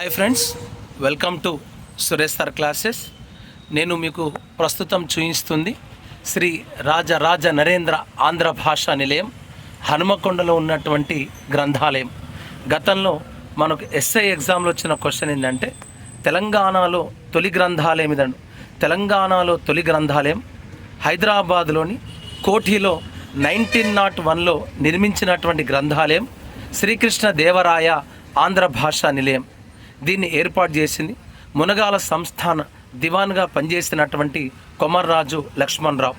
Hi friends welcome to Suresh sir classes నేను మీకు ప్రస్తుతం చూపిస్తుంది శ్రీ రాజరాజ నరేంద్ర ఆంధ్ర భాషా నిలయం హనుమకొండలో ఉన్నటువంటి గ్రంథాలయం. గతంలో మనకు ఎస్ఐ ఎగ్జామ్లో వచ్చిన క్వశ్చన్ ఏంటంటే తెలంగాణలో తొలి గ్రంథాలయం ఇదండి తెలంగాణలో తొలి గ్రంథాలయం హైదరాబాద్లోని కోఠిలో నైన్టీన్ నాట్ వన్లో నిర్మించినటువంటి గ్రంథాలయం శ్రీకృష్ణ దేవరాయ ఆంధ్ర భాషా నిలయం. దీన్ని ఏర్పాటు చేసింది మునగాల సంస్థాన దివాన్గా పనిచేసినటువంటి కొమర్రాజు లక్ష్మణరావు.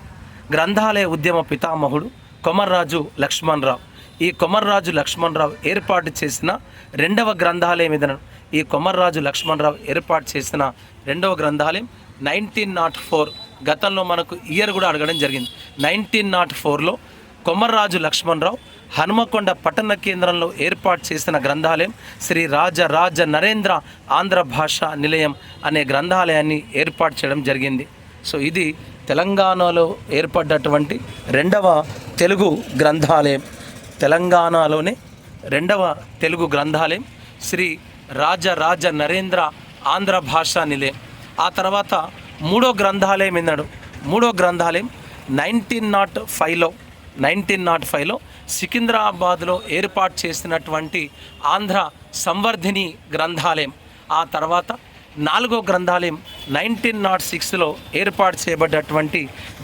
గ్రంథాలయ ఉద్యమ పితామహుడు కొమర్రాజు లక్ష్మణరావు. ఈ కొమర్రాజు లక్ష్మణరావు ఏర్పాటు చేసిన రెండవ గ్రంథాలయం ఇదన ఈ కొమర్రాజు లక్ష్మణరావు ఏర్పాటు చేసిన రెండవ గ్రంథాలయం నైన్టీన్ నాట్ ఫోర్. గతంలో మనకు ఇయర్ కూడా అడగడం జరిగింది. నైన్టీన్ నాట్ ఫోర్లో కొమర్రాజు లక్ష్మణరావు హనుమకొండ పట్టణ కేంద్రంలో ఏర్పాటు చేసిన గ్రంథాలయం శ్రీ రాజ రాజ నరేంద్ర ఆంధ్ర భాషా నిలయం అనే గ్రంథాలయాన్ని ఏర్పాటు చేయడం జరిగింది. సో ఇది తెలంగాణలో ఏర్పడ్డటువంటి రెండవ తెలుగు గ్రంథాలయం. తెలంగాణలోనే రెండవ తెలుగు గ్రంథాలయం శ్రీ రాజ రాజ నరేంద్ర ఆంధ్ర భాషా నిలయం. ఆ తర్వాత మూడో గ్రంథాలయం విన్నాడు మూడో గ్రంథాలయం నైన్టీన్ నాట్ ఫైవ్లో నైన్టీన్ నాట్ ఫైవ్లో సికింద్రాబాద్లో ఏర్పాటు చేసినటువంటి ఆంధ్ర సంవర్ధిని గ్రంథాలయం. ఆ తర్వాత నాలుగో గ్రంథాలయం నైన్టీన్ నాట్ సిక్స్లో ఏర్పాటు చేయబడ్డటువంటి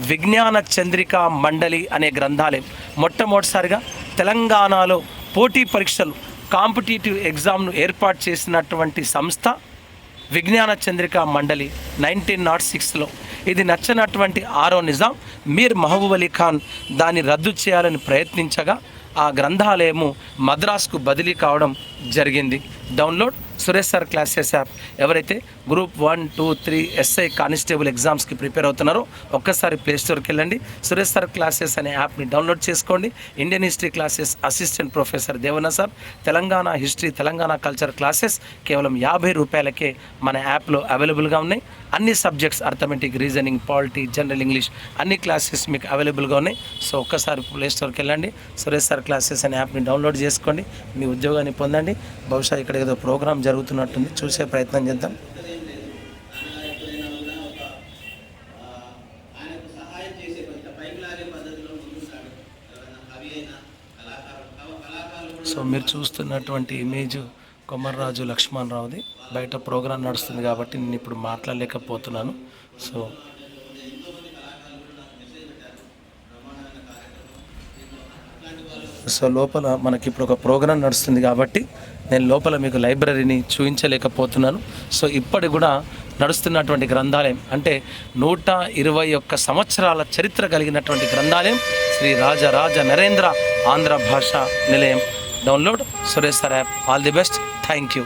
విజ్ఞాన చంద్రిక మండలి అనే గ్రంథాలయం. మొట్టమొదటిసారిగా తెలంగాణలో పోటీ పరీక్షలు కాంపిటేటివ్ ఎగ్జామ్ను ఏర్పాటు చేసినటువంటి సంస్థ విజ్ఞాన చంద్రిక మండలి నైన్టీన్ నాట్ సిక్స్లో. ఇది నచ్చనటువంటి ఆరో నిజాం. మీర్ మహబూబ్ అలీ ఖాన్ దాన్ని రద్దు చేయాలని ప్రయత్నించగా ఆ గ్రంథాలయము మద్రాసుకు బదిలీ కావడం జరిగింది. Download Suresh sir classes app ఎవరైతే group one two three SI constable ఎగ్జామ్స్కి ప్రిపేర్ అవుతున్నారో ఒక్కసారి ప్లేస్టోర్కి వెళ్ళండి. సురేష్ సార్ క్లాసెస్ అనే యాప్ని డౌన్లోడ్ చేసుకోండి. Indian history classes assistant professor Devanna sir Telangana history Telangana culture classes కేవలం యాభై రూపాయలకే మన యాప్లో అవైలబుల్గా ఉన్నాయి. అన్ని subjects arithmetic reasoning polity general English అన్ని క్లాసెస్ మీకు అవైలబుల్గా ఉన్నాయి. సో ఒక్కసారి ప్లే స్టోర్కి వెళ్ళండి. సురేష్ సార్ క్లాసెస్ అనే యాప్ని డౌన్లోడ్ చేసుకోండి. మీ ఉద్యోగాన్ని పొందండి. బహుశా ఇక్కడ ఏదో ప్రోగ్రామ్ జరుగుతున్నట్టుంది. చూసే ప్రయత్నం చేద్దాం. సో మీరు చూస్తున్నటువంటి ఇమేజ్ కొమర్రాజు లక్ష్మణ్ రావుది బయట ప్రోగ్రాం నడుస్తుంది కాబట్టి నేను ఇప్పుడు మాట్లాడలేకపోతున్నాను. సో సో లోపల మనకి ఇప్పుడు ఒక ప్రోగ్రాం నడుస్తుంది కాబట్టి నేను లోపల మీకు లైబ్రరీని చూపించలేకపోతున్నాను సో ఇప్పటి కూడా నడుస్తున్నటువంటి గ్రంథాలయం అంటే నూట ఇరవై ఒక్క సంవత్సరాల చరిత్ర కలిగినటువంటి గ్రంథాలయం Shri Rajaraja Narendra Andhra Bhasha Nilayam. Download Suresh sir app. All the best. Thank you.